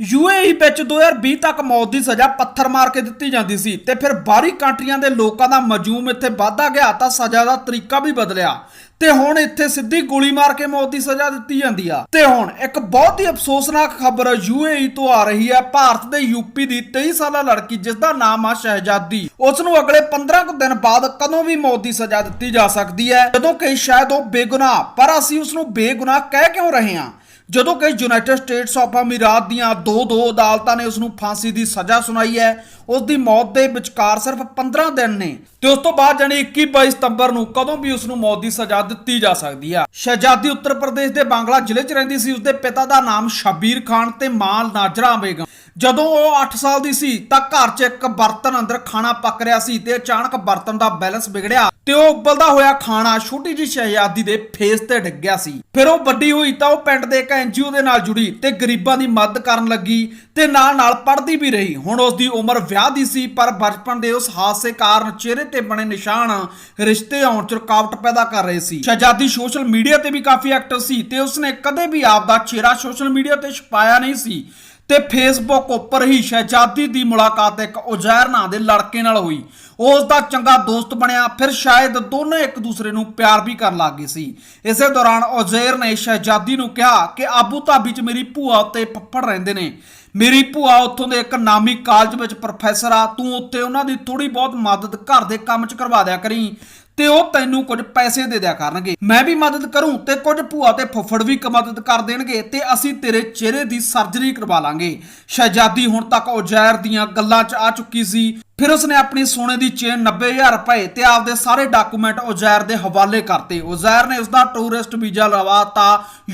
UAE ਵਿੱਚ 2020 ਤੱਕ ਮੌਤ ਦੀ ਸਜ਼ਾ ਪੱਥਰ ਮਾਰ ਕੇ ਦਿੱਤੀ ਜਾਂਦੀ ਸੀ ਤੇ ਫਿਰ ਬਾਹਰੀ ਕੰਟਰੀਆਂ ਦੇ ਲੋਕਾਂ ਦਾ ਮਜੂਮ ਇੱਥੇ ਵਾਧਾ ਗਿਆ ਤਾਂ ਸਜ਼ਾ ਦਾ ਤਰੀਕਾ ਵੀ ਬਦਲਿਆ। ਤੇ ਹੁਣ ਇੱਥੇ ਸਿੱਧੀ ਗੋਲੀ ਮਾਰ ਕੇ ਮੌਤ ਦੀ ਸਜ਼ਾ ਦਿੱਤੀ ਜਾਂਦੀ ਆ। ਤੇ ਹੁਣ ਇੱਕ ਬਹੁਤ ਹੀ ਅਫਸੋਸਨਾਕ ਖਬਰ ਯੂਏਈ ਤੋਂ ਆ ਰਹੀ ਹੈ। ਭਾਰਤ ਦੇ ਯੂਪੀ ਦੀ 23 ਸਾਲਾ ਲੜਕੀ ਜਿਸ ਦਾ ਨਾਮ ਆ ਸ਼ਹਿਜ਼ਾਦੀ, ਉਸ ਨੂੰ ਅਗਲੇ 15 ਕੁ ਦਿਨ ਬਾਅਦ ਕਦੋਂ ਵੀ ਮੌਤ ਦੀ ਸਜ਼ਾ ਦਿੱਤੀ ਜਾ ਸਕਦੀ ਹੈ? ਜਦੋਂ ਕਿ ਸ਼ਾਇਦ ਉਹ ਬੇਗੁਨਾਹ, ਪਰ ਅਸੀਂ ਉਸ ਨੂੰ ਬੇਗੁਨਾਹ ਕਹਿ ਕਿਉਂ ਰਹੇ ਹਾਂ? ਜਦੋਂ ਕਿ ਯੂਨਾਈਟਿਡ ਸਟੇਟਸ ਆਫ ਅਮੀਰਾਤ ਦੀਆਂ ਦੋ ਦੋ ਅਦਾਲਤਾਂ ਨੇ ਉਸ ਨੂੰ ਫਾਂਸੀ ਦੀ ਸਜ਼ਾ ਸੁਣਾਈ ਹੈ ਉਸ ਦੀ ਮੌਤ ਦੇ ਵਿਚਕਾਰ ਸਿਰਫ 15 ਦਿਨ ਨੇ ਤੇ ਉਸ ਤੋਂ ਬਾਅਦ ਜਾਨੀ 21 22 ਸਤੰਬਰ ਨੂੰ ਕਦੋਂ ਵੀ ਉਸ ਨੂੰ ਮੌਤ ਦੀ ਸਜ਼ਾ ਦਿੱਤੀ ਜਾ ਸਕਦੀ ਆ। ਸ਼ਹਿਜ਼ਾਦੀ ਉੱਤਰ ਪ੍ਰਦੇਸ਼ ਦੇ ਬਾਂਗਲਾ ਜ਼ਿਲ੍ਹੇ 'ਚ ਰਹਿੰਦੀ ਸੀ ਉਸ ਦੇ ਪਿਤਾ ਦਾ ਨਾਮ ਸ਼ਬੀਰ ਖਾਨ ਤੇ ਮਾਂ ਨਾਜਰਾ ਬੇਗਮ। ਜਦੋਂ ਉਹ 8 ਸਾਲ ਦੀ ਸੀ ਤਾਂ ਘਰ 'ਚ ਇੱਕ ਬਰਤਨ ਅੰਦਰ ਖਾਣਾ ਪੱਕ ਰਿਹਾ ਸੀ ਤੇ ਅਚਾਨਕ ਬਰਤਨ ਦਾ ਬੈਲੈਂਸ ਵਿਗੜਿਆ ਤੇ ਉਹ ਉਬਲਦਾ ਹੋਇਆ ਖਾਣਾ ਛੋਟੀ ਜਿਹੀ ਸ਼ਹਿਜ਼ਾਦੀ ਦੇ ਫੇਸ ਤੇ ਡਿੱਗ ਗਿਆ ਸੀ। ਫਿਰ ਉਹ ਵੱਡੀ ਹੋਈ ਤਾਂ ਉਹ ਪਿੰਡ ਦੇ ਇੱਕ ਐਨਜੀਓ ਦੇ ਨਾਲ ਜੁੜੀ ਤੇ ਗਰੀਬਾਂ ਦੀ ਮਦਦ ਕਰਨ ਲੱਗੀ ਤੇ ਨਾਲ ਨਾਲ ਪੜ੍ਹਦੀ ਵੀ ਰਹੀ। ਹੁਣ ਉਸ ਦੀ ਉਮਰ ਵਿਆਹ ਦੀ ਸੀ, ਪਰ ਬਚਪਨ ਦੇ ਉਸ ਹਾਦਸੇ ਕਾਰਨ ਚਿਹਰੇ ਤੇ ਬਣੇ ਨਿਸ਼ਾਨ ਰਿਸ਼ਤੇ ਆਉਣ 'ਚ ਰੁਕਾਵਟ ਪੈਦਾ ਕਰ ਰਹੇ ਸੀ। ਸ਼ਹਿਜ਼ਾਦੀ ਸੋਸ਼ਲ ਮੀਡੀਆ ਤੇ ਵੀ ਕਾਫੀ ਐਕਟਿਵ ਸੀ ਤੇ ਉਸਨੇ ਕਦੇ ਵੀ ਆਪ ਦਾ ਚਿਹਰਾ ਸੋਸ਼ਲ ਮੀਡੀਆ ਤੇ ਛਪਾਇਆ ਨਹੀਂ ਸੀ। ਤੇ ਫੇਸਬੁੱਕ ਉੱਪਰ ਹੀ ਸ਼ਹਿਜ਼ਾਦੀ ਦੀ ਮੁਲਾਕਾਤ ਇੱਕ ਉਜ਼ੈਰ ਨਾਂ ਦੇ ਲੜਕੇ ਨਾਲ ਹੋਈ। ਉਸ ਦਾ ਚੰਗਾ ਦੋਸਤ ਬਣਿਆ, ਫਿਰ ਸ਼ਾਇਦ ਦੋਨੇ ਇੱਕ ਦੂਸਰੇ ਨੂੰ ਪਿਆਰ ਵੀ ਕਰਨ ਲੱਗ ਗਏ ਸੀ। ਇਸੇ ਦੌਰਾਨ ਉਜ਼ੈਰ ਨੇ ਸ਼ਹਿਜ਼ਾਦੀ ਨੂੰ ਕਿਹਾ ਕਿ ਆਬੂ ਧਾਬੀ 'ਚ ਮੇਰੀ ਭੂਆ ਤੇ ਪੱਪੜ ਰਹਿੰਦੇ ਨੇ। ਮੇਰੀ ਭੂਆ ਉੱਥੋਂ ਦੇ ਇੱਕ ਨਾਮੀ ਕਾਲਜ ਵਿੱਚ ਪ੍ਰੋਫੈਸਰ ਆ, ਤੂੰ ਉੱਥੇ ਉਹਨਾਂ ਦੀ ਥੋੜੀ ਬਹੁਤ ਮਦਦ ਘਰ ਦੇ ਕੰਮ 'ਚ ਕਰਵਾ ਦਿਆ ਕਰੀ ਤੇ ਉਹ ਤੈਨੂੰ ਕੁਝ ਪੈਸੇ ਦੇ ਦਿਆ ਕਰਨਗੇ। ਮੈਂ ਵੀ ਮਦਦ ਕਰੂੰ ਤੇ ਕੁਝ ਭੂਆ ਤੇ ਫੁੱਫੜ ਵੀ ਮਦਦ ਕਰ ਦੇਣਗੇ ਤੇ ਅਸੀਂ ਤੇਰੇ ਚਿਹਰੇ ਦੀ ਸਰਜਰੀ ਕਰਵਾ ਲਾਂਗੇ। ਸ਼ਹਿਜ਼ਾਦੀ ਹੁਣ ਤੱਕ ਉਜੈਰ ਦੀਆਂ ਗੱਲਾਂ 'ਚ ਆ ਚੁੱਕੀ ਸੀ। ਫਿਰ ਉਸਨੇ ਆਪਣੀ ਸੋਨੇ ਦੀ ਚੇਨ 90000 ਰੁਪਏ ਤੇ ਆਪਦੇ ਸਾਰੇ ਡਾਕੂਮੈਂਟ ਉਜ਼ੈਰ ਦੇ ਹਵਾਲੇ ਕਰਤੇ। ਉਜ਼ੈਰ ਨੇ ਉਸਦਾ ਟੂਰਿਸਟ ਵੀਜ਼ਾ ਲਵਾਤਾ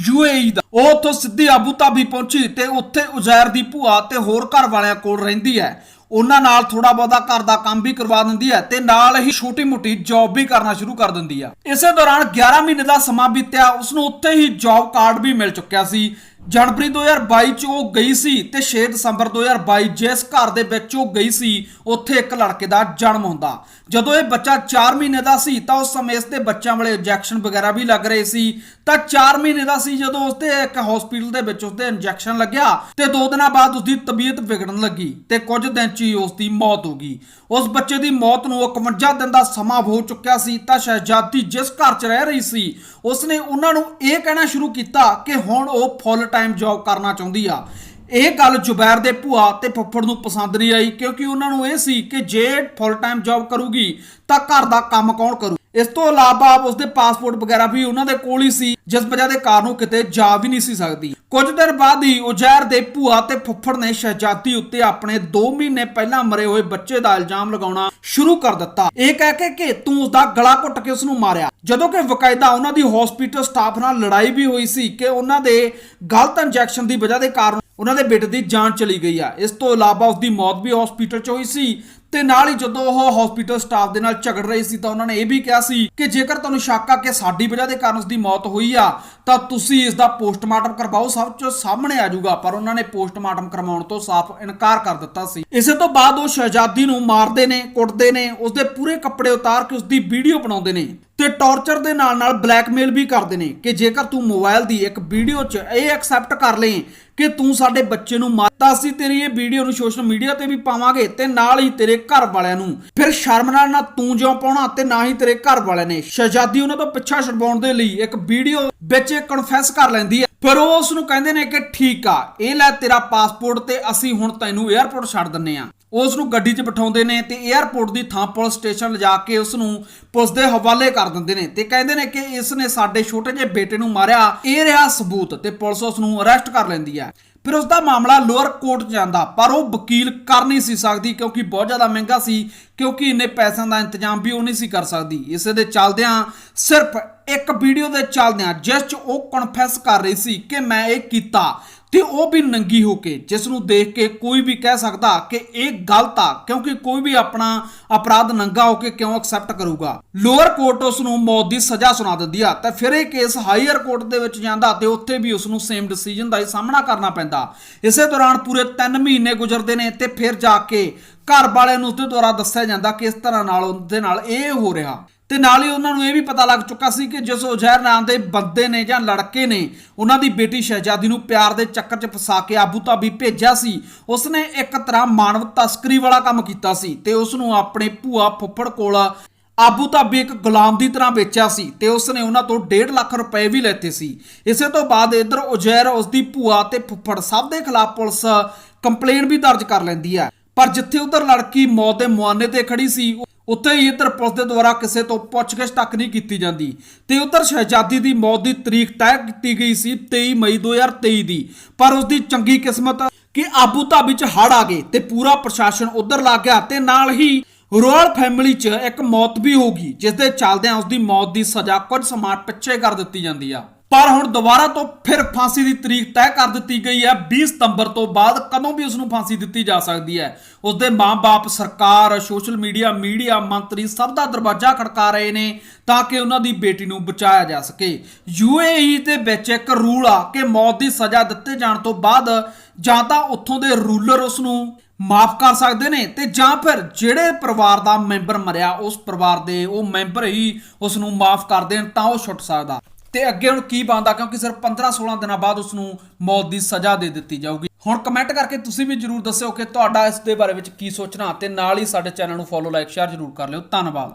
ਯੂਏਈ ਦਾ। ਉਹ ਉੱਥੋਂ ਸਿੱਧੀ ਆਬੂ ਧਾਬੀ ਪਹੁੰਚੀ ਤੇ ਉੱਥੇ ਉਜ਼ੈਰ ਦੀ ਭੂਆ ਤੇ ਹੋਰ ਘਰ ਵਾਲਿਆਂ ਕੋਲ ਰਹਿੰਦੀ ਹੈ। ਉਹਨਾਂ ਨਾਲ ਥੋੜਾ ਬਹੁਤਾ ਘਰ ਦਾ ਕੰਮ ਵੀ ਕਰਵਾ ਦਿੰਦੀ ਹੈ ਤੇ ਨਾਲ ਹੀ ਛੋਟੀ-ਮੋਟੀ ਜੌਬ ਵੀ ਕਰਨਾ ਸ਼ੁਰੂ ਕਰ ਦਿੰਦੀ ਆ ਇਸੇ ਦੌਰਾਨ 11 ਮਹੀਨੇ ਦਾ ਸਮਾਂ ਬੀਤਿਆ। ਉਸ ਨੂੰ ਉੱਥੇ ਹੀ ਜੌਬ ਕਾਰਡ ਵੀ ਮਿਲ ਚੁੱਕਿਆ ਸੀ। ਜਨਵਰੀ 2022 ਚ ਉਹ ਗਈ ਸੀ ਤੇ 6 ਦਸੰਬਰ 2022 ਜਿਸ ਘਰ ਦੇ ਵਿੱਚ ਉਹ ਗਈ ਸੀ, ਉੱਥੇ ਇੱਕ ਲੜਕੇ ਦਾ ਜਨਮ ਹੁੰਦਾ। ਜਦੋਂ ਇਹ ਬੱਚਾ 4 ਮਹੀਨੇ ਦਾ ਸੀ, ਤਾਂ ਉਸ ਸਮੇਂ ਇਸ ਦੇ ਬੱਚਿਆਂ ਵਾਲੇ ਇੰਜੈਕਸ਼ਨ ਵਗੈਰਾ ਵੀ ਲੱਗ ਰਹੇ ਸੀ। ਤਾਂ 4 ਮਹੀਨੇ ਦਾ ਸੀ ਜਦੋਂ ਉਸਦੇ ਇੱਕ ਹਸਪੀਟਲ ਦੇ ਵਿੱਚ ਉਸਦੇ ਇੰਜੈਕਸ਼ਨ ਲੱਗਿਆ ਤੇ 2 ਦਿਨਾਂ ਬਾਅਦ ਉਸਦੀ ਤਬੀਅਤ ਵਿਗੜਨ ਲੱਗੀ ਤੇ ਕੁਝ ਦਿਨ ਚ ਹੀ ਉਸਦੀ ਮੌਤ ਹੋ ਗਈ। ਉਸ ਬੱਚੇ ਦੀ ਮੌਤ ਨੂੰ 51 ਦਿਨ ਦਾ ਸਮਾਂ ਹੋ ਚੁੱਕਿਆ ਸੀ, ਤਾਂ ਸ਼ਹਿਜ਼ਾਦੀ ਜਿਸ ਘਰ 'ਚ ਰਹਿ ਰਹੀ ਸੀ, ਉਸਨੇ ਉਹਨਾਂ ਨੂੰ ਇਹ ਕਹਿਣਾ ਸ਼ੁਰੂ ਕੀਤਾ ਕਿ ਹੁਣ ਉਹ ਫੁੱਲ ਟਾਈਮ ਜੌਬ ਕਰਨਾ ਚਾਹੁੰਦੀ ਆ। ਇਹ ਗੱਲ ਜ਼ੁਬੈਰ ਦੇ ਭੂਆ ਤੇ ਫੁੱਫੜ ਨੂੰ ਪਸੰਦ ਨਹੀਂ ਆਈ ਕਿਉਂਕਿ ਉਹਨਾਂ ਨੂੰ ਇਹ ਸੀ ਕਿ ਜੇ ਫੁੱਲ ਟਾਈਮ ਜੌਬ ਕਰੂਗੀ ਤਾਂ ਘਰ ਦਾ ਕੰਮ ਕੌਣ ਕਰੂ ਇਸ ਤੋਂ ਇਲਾਵਾ ਉਸਦੇ ਪਾਸਪੋਰਟ ਵਗੈਰਾ ਵੀ ਉਹਨਾਂ ਦੇ ਕੋਲ ਹੀ ਸੀ, ਜਿਸ ਵਜ੍ਹਾ ਦੇ ਕਾਰਨ ਉਹ ਕਿਤੇ ਜਾ ਵੀ ਨਹੀਂ ਸੀ ਸਕਦੀ। ਕੁਝ ਦਿਨ ਬਾਅਦ ਹੀ ਉਜੈਰ ਦੇ ਭੂਆ ਤੇ ਫੁੱਫੜ ਨੇ ਸ਼ਹਿਜ਼ਾਦੀ ਉੱਤੇ ਆਪਣੇ 2 ਮਹੀਨੇ ਪਹਿਲਾਂ ਮਰੇ ਹੋਏ ਬੱਚੇ ਦਾ ਇਲਜ਼ਾਮ ਲਗਾਉਣਾ ਸ਼ੁਰੂ ਕਰ ਦਿੱਤਾ। ਇਹ ਕਹਿ ਕੇ ਕਿ ਤੂੰ ਉਸਦਾ ਗਲਾ ਘੁੱਟ ਕੇ ਉਸ ਨੂੰ ਮਾਰਿਆ। ਜਦੋਂ ਕਿ ਵਕਾਇਦਾ ਉਹਨਾਂ ਦੀ ਹਸਪੀਟਲ ਸਟਾਫ ਨਾਲ ਲੜਾਈ ਵੀ ਹੋਈ ਸੀ ਕਿ ਉਹਨਾਂ ਦੇ ਗਲਤ ਇੰਜੈਕਸ਼ਨ ਦੀ ਵਜ੍ਹਾ ਦੇ ਕਾਰਨ ਉਹਨਾਂ ਦੇ ਬੇਟੇ ਦੀ ਜਾਨ ਚਲੀ ਗਈ ਆ। ਇਸ ਤੋਂ ਇਲਾਵਾ ਉਸ ਦੀ ਮੌਤ ਵੀ ਹਸਪੀਟਲ 'ਚ ਹੋਈ ਸੀ ਤੇ ਨਾਲ ਹੀ ਜਦੋਂ ਉਹ ਹਸਪੀਟਲ ਸਟਾਫ ਦੇ ਨਾਲ ਝਗੜ ਰਹੀ ਸੀ ਤਾਂ ਉਹਨਾਂ ਨੇ ਇਹ ਵੀ ਕਿਹਾ ਸੀ ਕਿ ਜੇਕਰ ਤੁਹਾਨੂੰ ਸ਼ੱਕ ਆ ਕਿ ਸਾਡੀ ਵਜ੍ਹਾ ਦੇ ਕਾਰਨ ਉਸ ਦੀ ਮੌਤ ਹੋਈ ਆ, ਤਾਂ ਤੁਸੀਂ ਇਸ ਦਾ ਪੋਸਟਮਾਰਟਮ ਕਰਵਾਓ, ਸਭ ਤੋਂ ਸਾਹਮਣੇ ਆ ਜਾਊਗਾ। ਪਰ ਉਹਨਾਂ ਨੇ ਪੋਸਟਮਾਰਟਮ ਕਰਵਾਉਣ ਤੋਂ ਸਾਫ਼ ਇਨਕਾਰ ਕਰ ਦਿੱਤਾ ਸੀ। ਇਸੇ ਤੋਂ ਬਾਅਦ ਉਹ ਸ਼ਹਿਜ਼ਾਦੀ ਨੂੰ ਮਾਰਦੇ ਨੇ, ਕੁੱਟਦੇ ਨੇ ਉਸ ਦੇ ਪੂਰੇ ਕੱਪੜੇ ਉਤਾਰ ਕੇ ਉਸ ਦੀ ਵੀਡੀਓ ਬਣਾਉਂਦੇ ਨੇ ਤੇ ਟੌਰਚਰ ਦੇ ਨਾਲ ਨਾਲ ਬਲੈਕਮੇਲ ਵੀ ਕਰਦੇ ਨੇ ਕਿ ਜੇਕਰ ਤੂੰ ਮੋਬਾਈਲ ਦੀ ਇੱਕ ਵੀਡੀਓ 'ਚ ਇਹ ਐਕਸੈਪਟ ਕਰ ਲਏ ਕਿ ਤੂੰ ਸਾਡੇ ਬੱਚੇ ਨੂੰ ਤਾਂ ਅਸੀਂ ਤੇਰੀ ਇਹ ਵੀਡੀਓ ਨੂੰ ਸੋਸ਼ਲ ਮੀਡੀਆ ਤੇ ਵੀ ਪਾਵਾਂਗੇ ਤੇ ਨਾਲ ਹੀ ਤੇਰੇ ਘਰ ਵਾਲਿਆਂ ਨੂੰ। ਫਿਰ ਸ਼ਰਮ ਨਾਲ ਨਾ ਤੂੰ ਜਿਉਂ ਪਾਉਣਾ ਤੇ ਨਾ ਹੀ ਤੇਰੇ ਘਰ ਵਾਲਿਆਂ ਨੇ। ਸ਼ਹਿਜ਼ਾਦੀ ਉਹਨਾਂ ਤੋਂ ਪਿੱਛਾ ਛਡਵਾਉਣ ਦੇ ਲਈ ਇੱਕ ਵੀਡੀਓ ਵਿੱਚ ਕਨਫੈਸ ਕਰ ਲੈਂਦੀ ਹੈ। ਫਿਰ ਉਹ ਉਸ ਨੂੰ ਕਹਿੰਦੇ ਨੇ ਕਿ ਠੀਕ ਆ, ਇਹ ਲੈ ਤੇਰਾ ਪਾਸਪੋਰਟ ਤੇ ਅਸੀਂ ਹੁਣ ਤੈਨੂੰ 에ਅਰਪੋਰਟ ਛੱਡ ਦਿੰਨੇ ਆ। ਉਸ ਨੂੰ ਗੱਡੀ 'ਚ ਬਿਠਾਉਂਦੇ ਨੇ ਤੇ 에ਅਰਪੋਰਟ ਦੀ ਥਾਂ ਪੁਲਿਸ ਸਟੇਸ਼ਨ ਲਿਜਾ ਕੇ ਉਸ ਨੂੰ ਪੁਲਿਸ ਦੇ ਹਵਾਲੇ ਕਰ ਦਿੰਦੇ ਨੇ ਤੇ ਕਹਿੰਦੇ ਨੇ ਕਿ ਇਸ ਨੇ ਸਾਡੇ ਛੋਟੇ ਜਿਹੇ ਬੇਟੇ ਨੂੰ ਮਾਰਿਆ। ਇਹ ਰਿਹਾ ਸਬੂਤ ਤੇ ਪੁਲਿਸ ਉਸ ਨੂੰ ਅਰੈਸਟ ਕਰ ਲੈਂਦੀ ਹੈ। ਫਿਰ ਉਸ ਦਾ ਮਾਮਲਾ ਲੋਅਰ ਕੋਰਟ 'ਚ ਜਾਂਦਾ, ਪਰ ਉਹ ਵਕੀਲ ਕਰ ਨਹੀਂ ਸੀ ਸਕਦੀ ਕਿਉਂਕਿ ਬਹੁਤ ਜ਼ਿਆਦਾ ਮਹਿੰਗਾ ਸੀ, ਕਿਉਂਕਿ ਇੰਨੇ ਪੈਸਿਆਂ ਦਾ ਇੰਤਜ਼ਾਮ ਵੀ ਉਹ ਨਹੀਂ ਸੀ ਕਰ ਸਕਦੀ। ਇਸੇ ਦੇ ਚੱਲਦਿਆਂ ਸਿਰਫ ਇੱਕ ਵੀਡੀਓ ਦੇ ਚੱਲਦਿਆਂ, ਜਿਸ 'ਚ ਉਹ ਕਨਫੈਸ ਕਰ ਰਹੀ ਸੀ ਕਿ ਮੈਂ ਇਹ ਕੀਤਾ। ਤੇ ਉਹ ਵੀ ਨੰਗੀ ਹੋ ਕੇ, ਜਿਸ ਨੂੰ ਦੇਖ ਕੇ ਕੋਈ ਵੀ ਕਹਿ ਸਕਦਾ ਕਿ ਇਹ ਗਲਤ ਆ, ਕਿਉਂਕਿ ਕੋਈ ਵੀ ਆਪਣਾ ਅਪਰਾਧ ਨੰਗਾ ਹੋ ਕੇ ਕਿਉਂ ਐਕਸੈਪਟ ਕਰੂਗਾ? ਲੋਅਰ ਕੋਰਟ ਉਸ ਨੂੰ ਮੌਤ ਦੀ ਸਜ਼ਾ ਸੁਣਾ ਦਿੰਦੀ ਆ, ਤਾਂ ਫਿਰ ਇਹ ਕੇਸ ਹਾਈਅਰ ਕੋਰਟ ਦੇ ਵਿੱਚ ਜਾਂਦਾ ਤੇ ਉੱਥੇ ਵੀ ਉਸ ਨੂੰ ਸੇਮ ਡਿਸੀਜਨ ਦਾ ਹੀ ਸਾਹਮਣਾ ਕਰਨਾ ਪੈਂਦਾ। ਇਸੇ ਦੌਰਾਨ ਪੂਰੇ 3 ਮਹੀਨੇ ਗੁਜ਼ਰਦੇ ਨੇ ਤੇ ਫਿਰ ਜਾ ਕੇ ਘਰ ਵਾਲਿਆਂ ਨੂੰ ਉਸਦੇ ਦੁਆਰਾ ਦੱਸਿਆ ਜਾਂਦਾ ਕਿ ਇਸ ਤਰ੍ਹਾਂ ਨਾਲ ਉਹਦੇ ਨਾਲ ਇਹ ਹੋ ਰਿਹਾ। ਤੇ ਨਾਲ ਹੀ ਉਹਨਾਂ ਨੂੰ ਇਹ ਵੀ ਪਤਾ ਲੱਗ ਚੁੱਕਾ ਸੀ ਕਿ ਜਿਸ ਉਜ਼ੈਰ ਨਾਮ ਦੇ ਬੰਦੇ ਨੇ ਜਾਂ ਲੜਕੇ ਨੇ, ਉਹਨਾਂ ਦੀ ਬੇਟੀ ਸ਼ਹਿਜ਼ਾਦੀ ਨੂੰ ਪਿਆਰ ਦੇ ਚੱਕਰ 'ਚ ਫਸਾ ਕੇ ਆਬੂ ਧਾਬੀ ਭੇਜਿਆ ਸੀ। ਉਸਨੇ ਇੱਕ ਤਰ੍ਹਾਂ ਮਾਨਵ ਤਸਕਰੀ ਵਾਲਾ ਕੰਮ ਕੀਤਾ ਸੀ ਤੇ ਉਸ ਨੂੰ ਆਪਣੇ ਭੂਆ ਫੁੱਫੜ ਕੋਲ ਆਬੂ ਧਾਬੀ ਇੱਕ ਗੁਲਾਮ ਦੀ ਤਰ੍ਹਾਂ ਵੇਚਿਆ ਸੀ ਤੇ ਉਸਨੇ ਉਹਨਾਂ ਤੋਂ 1.5 ਲੱਖ ਰੁਪਏ ਵੀ ਲੈਤੇ ਸੀ। ਇਸੇ ਤੋਂ ਬਾਅਦ ਇਧਰ ਉਜੈਰ ਉਸਦੀ ਭੂਆ ਤੇ ਫੁੱਫੜ ਸਭ ਦੇ ਖਿਲਾਫ ਪੁਲਿਸ ਕੰਪਲੇਂਟ ਵੀ ਦਰਜ ਕਰ ਲੈਂਦੀ ਹੈ। ਪਰ ਜਿੱਥੇ ਉਧਰ ਲੜਕੀ ਮੌਤ ਦੇ ਮੁਆਨੇ ਤੇ ਖੜੀ ਸੀ ਉੱਥੇ ਹੀ ਇੱਧਰ ਪੁਲਿਸ ਦੇ ਦੁਆਰਾ ਕਿਸੇ ਤੋਂ ਪੁੱਛਗਿੱਛ ਤੱਕ ਨਹੀਂ ਕੀਤੀ ਜਾਂਦੀ। ਤੇ ਉੱਧਰ ਸ਼ਹਿਜ਼ਾਦੀ ਦੀ ਮੌਤ ਦੀ ਤਰੀਕ ਤੈਅ ਕੀਤੀ ਗਈ ਸੀ 23 ਮਈ 2023 ਦੀ। ਪਰ ਉਸਦੀ ਚੰਗੀ ਕਿਸਮਤ ਕਿ ਆਬੂ ਧਾਬੀ ਚ ਹੜ ਆ ਗਏ ਤੇ ਪੂਰਾ ਪ੍ਰਸ਼ਾਸਨ ਉੱਧਰ ਲੱਗ ਗਿਆ ਤੇ ਨਾਲ ਹੀ ਰੋਇਲ ਫੈਮਿਲੀ 'ਚ ਇੱਕ ਮੌਤ ਵੀ ਹੋ ਗਈ, ਜਿਸ ਦੇ ਚੱਲਦਿਆਂ ਉਸ ਦੀ ਮੌਤ ਦੀ ਸਜ਼ਾ ਕੁਝ ਸਮਾਂ ਪਿੱਛੇ ਕਰ ਦਿੱਤੀ ਜਾਂਦੀ ਆ। ਪਰ ਹੁਣ ਦੁਬਾਰਾ ਤੋਂ ਫਿਰ ਫਾਂਸੀ ਦੀ ਤਰੀਕ ਤੈਅ ਕਰ ਦਿੱਤੀ ਗਈ ਹੈ। 20 ਸਤੰਬਰ ਤੋਂ ਬਾਅਦ ਕਦੋਂ ਵੀ ਉਸ ਨੂੰ ਫਾਂਸੀ ਦਿੱਤੀ ਜਾ ਸਕਦੀ ਹੈ? ਉਸ ਦੇ ਮਾਪੇ ਸਰਕਾਰ, ਸੋਸ਼ਲ ਮੀਡੀਆ ਮੀਡੀਆ ਮੰਤਰੀ ਸਭ ਦਾ ਦਰਵਾਜ਼ਾ ਖੜਕਾ ਰਹੇ ਨੇ ਤਾਂ ਕਿ ਉਹਨਾਂ ਦੀ ਬੇਟੀ ਨੂੰ ਬਚਾਇਆ ਜਾ ਸਕੇ। ਯੂਏਈ ਦੇ ਵਿੱਚ ਇੱਕ ਰੂਲ ਆ ਕਿ ਮੌਤ ਦੀ ਸਜ਼ਾ ਦਿੱਤੇ ਜਾਣ ਤੋਂ ਬਾਅਦ ਜਾਂ ਤਾਂ ਉੱਥੋਂ ਦੇ ਰੂਲਰ ਉਸ ਨੂੰ ਮਾਫ ਕਰ ਸਕਦੇ ਨੇ ਤੇ ਜਾਂ ਫਿਰ ਜਿਹੜੇ ਪਰਿਵਾਰ ਦਾ ਮੈਂਬਰ ਮਰਿਆ, ਉਸ ਪਰਿਵਾਰ ਦੇ ਉਹ ਮੈਂਬਰ ਹੀ ਉਸ ਨੂੰ ਮਾਫ ਕਰ ਦੇਣ ਤਾਂ ਉਹ ਛੁੱਟ ਸਕਦਾ। ਤੇ ਅੱਗੇ ਹੁਣ ਕੀ ਬਣਦਾ, ਕਿਉਂਕਿ ਸਿਰਫ 15-16 ਦਿਨਾਂ ਬਾਅਦ ਉਸ ਨੂੰ ਮੌਤ ਦੀ ਸਜ਼ਾ ਦੇ ਦਿੱਤੀ ਜਾਊਗੀ। ਹੁਣ ਕਮੈਂਟ ਕਰਕੇ ਤੁਸੀਂ ਵੀ ਜਰੂਰ ਦੱਸਿਓ ਕਿ ਤੁਹਾਡਾ ਇਸ ਦੇ ਬਾਰੇ ਵਿੱਚ ਕੀ ਸੋਚਣਾ, ਤੇ ਨਾਲ ਹੀ ਸਾਡੇ ਚੈਨਲ ਨੂੰ ਫੋਲੋ ਲਾਈਕ ਸ਼ੇਅਰ ਜਰੂਰ ਕਰ ਲਿਓ। ਧੰਨਵਾਦ।